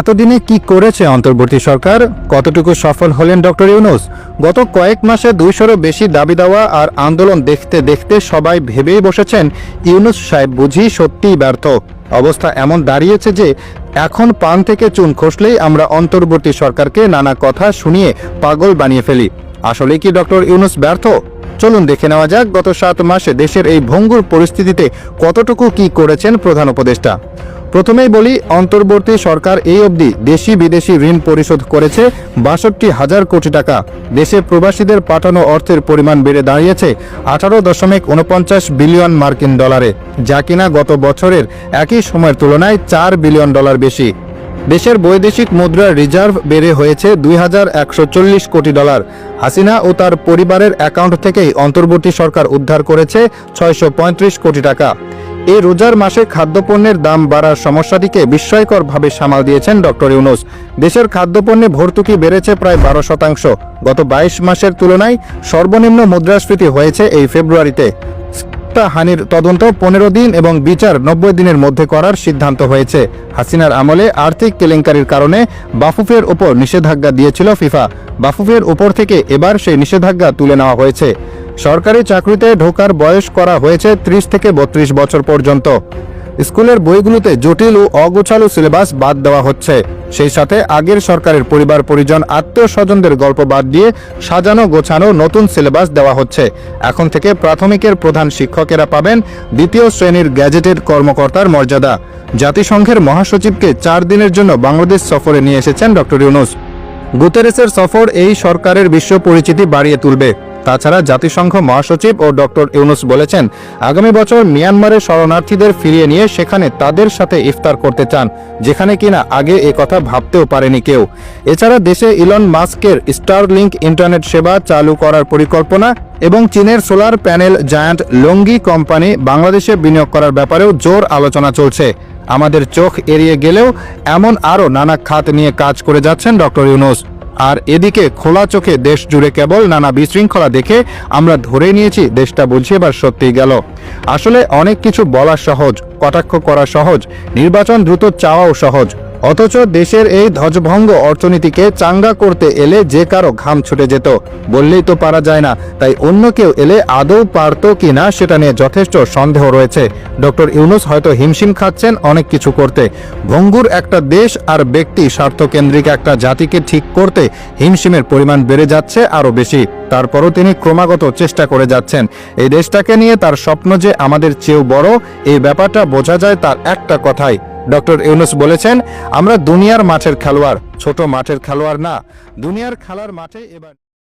এতদিনে কি করেছে অন্তর্বর্তী সরকার? কতটুকু সফল হলেন ডক্টর ইউনুস? গত কয়েক মাসে দুইশোরও বেশি দাবি দেওয়া আর আন্দোলন দেখতে দেখতে সবাই ভেবেই বসেছেন, ইউনুস সাহেব বুঝি সত্যিই ব্যর্থ। অবস্থা এমন দাঁড়িয়েছে যে, এখন পান থেকে চুন খসলেই আমরা অন্তর্বর্তী সরকারকে নানা কথা শুনিয়ে পাগল বানিয়ে ফেলি। আসলে কি ডক্টর ইউনুস ব্যর্থ? চলুন দেখে নেওয়া যাক গত সাত মাসে দেশের এই ভঙ্গুর পরিস্থিতিতে কতটুকু কি করেছেন প্রধান উপদেষ্টা। প্রথমেই বলি, অন্তর্বর্তী সরকার এই অবধি দেশি বিদেশি ঋণ পরিশোধ করেছে বাষট্টি হাজার কোটি টাকা। দেশে প্রবাসীদের পাঠানো অর্থের পরিমাণ বেড়ে দাঁড়িয়েছে আঠারো দশমিক উনপঞ্চাশ বিলিয়ন মার্কিন ডলারে, যা কিনা গত বছরের একই সময়ের তুলনায় চার বিলিয়ন ডলার বেশি। দেশের বৈদেশিক মুদ্রার রিজার্ভ বেড়ে হয়েছে দুই হাজার একশো চল্লিশ কোটি ডলার। হাসিনা ও তার পরিবারের অ্যাকাউন্ট থেকেই অন্তর্বর্তী সরকার উদ্ধার করেছে ছয়শো পঁয়ত্রিশ কোটি টাকা। এই রোজার মাসে খাদ্যপণ্যের দাম বাড়ার সমস্যাটিকে বিস্ময়করভাবে সামাল দিয়েছেন ডক্টর ইউনুস। দেশের খাদ্যপণ্যে ভর্তুকি বেড়েছে প্রায় বারো শতাংশ। গত বাইশ মাসের তুলনায় সর্বনিম্ন মুদ্রাস্ফীতি হয়েছে এই ফেব্রুয়ারিতে। হানির তদন্ত পনেরো দিন এবং বিচার নব্বই দিনের মধ্যে করার সিদ্ধান্ত হয়েছে। হাসিনার আমলে আর্থিক কেলেঙ্কারির কারণে বাফুফের ওপর নিষেধাজ্ঞা দিয়েছিল ফিফা। বাফুফের ওপর থেকে এবার সেই নিষেধাজ্ঞা তুলে নেওয়া হয়েছে। সরকারি চাকরিতে ঢোকার বয়স করা হয়েছে ত্রিশ থেকে বত্রিশ বছর পর্যন্ত। স্কুলের বইগুলোতে জটিল ও অগোছালো সিলেবাস বাদ দেওয়া হচ্ছে। সেই সাথে আগের সরকারের পরিবার পরিজন, আত্মীয় স্বজনদের গল্প বাদ দিয়ে সাজানো গোছানো নতুন সিলেবাস দেওয়া হচ্ছে। এখন থেকে প্রাথমিকের প্রধান শিক্ষকেরা পাবেন দ্বিতীয় শ্রেণির গ্যাজেটেড কর্মকর্তার মর্যাদা। জাতিসংঘের মহাসচিবকে চার দিনের জন্য বাংলাদেশ সফরে নিয়ে এসেছেন ডক্টর ইউনুস। গুতেরেসের সফর এই সরকারের বিশ্ব পরিচিতি বাড়িয়ে তুলবে। তাছাড়া জাতিসংঘ মহাসচিব ও ডক্টর ইউনুস বলেছেন, আগামী বছর মিয়ানমারের শরণার্থীদের ফিরিয়ে নিয়ে সেখানে তাদের সাথে ইফতার করতে চান, যেখানে কিনা আগে এ কথা ভাবতেও পারেনি কেউ। এছাড়া দেশে ইলন মাস্কের স্টারলিংক ইন্টারনেট সেবা চালু করার পরিকল্পনা এবং চীনের solar panel giant Longi company বাংলাদেশে বিনিয়োগ করার ব্যাপারেও জোর আলোচনা চলছে। আমাদের চোখ এড়িয়ে গেলেও এমন আরও নানা খাত নিয়ে কাজ করে যাচ্ছেন ডক্টর ইউনুস। আর এদিকে খোলা চোখে দেশ জুড়ে কেবল নানা বিশৃঙ্খলা দেখে আমরা ধরে নিয়েছি, দেশটা বলছি এবার সত্যি গেল। আসলে অনেক কিছু বলা সহজ, কটাক্ষ করা সহজ, নির্বাচন দ্রুত চাওয়াও সহজ। অথচ দেশের এই ধ্বজভঙ্গ অর্থনীতিকে চাঙ্গা করতে এলে যে কারও ঘাম ছুটে যেত। বললেই তো পারা যায় না, তাই অন্য কেউ এলে আদৌ পারতো কি না সেটা নিয়ে যথেষ্ট সন্দেহ রয়েছে। ডক্টর ইউনুস হয়তো হিমশিম খাচ্ছেন অনেক কিছু করতে। ভঙ্গুর একটা দেশ আর ব্যক্তি স্বার্থকেন্দ্রিক একটা জাতিকে ঠিক করতে হিমশিমের পরিমাণ বেড়ে যাচ্ছে আরও বেশি। তারপরও তিনি ক্রমাগত চেষ্টা করে যাচ্ছেন। এই দেশটাকে নিয়ে তার স্বপ্ন যে আমাদের চেয়েও বড়, এই ব্যাপারটা বোঝা যায় তার একটা কথাই ডক্টর ইউনুস বলেছেন, আমরা দুনিয়ার মাঠের খেলোয়াড়, ছোট মাঠের খেলোয়াড় না। দুনিয়ার খেলার মাঠে এবার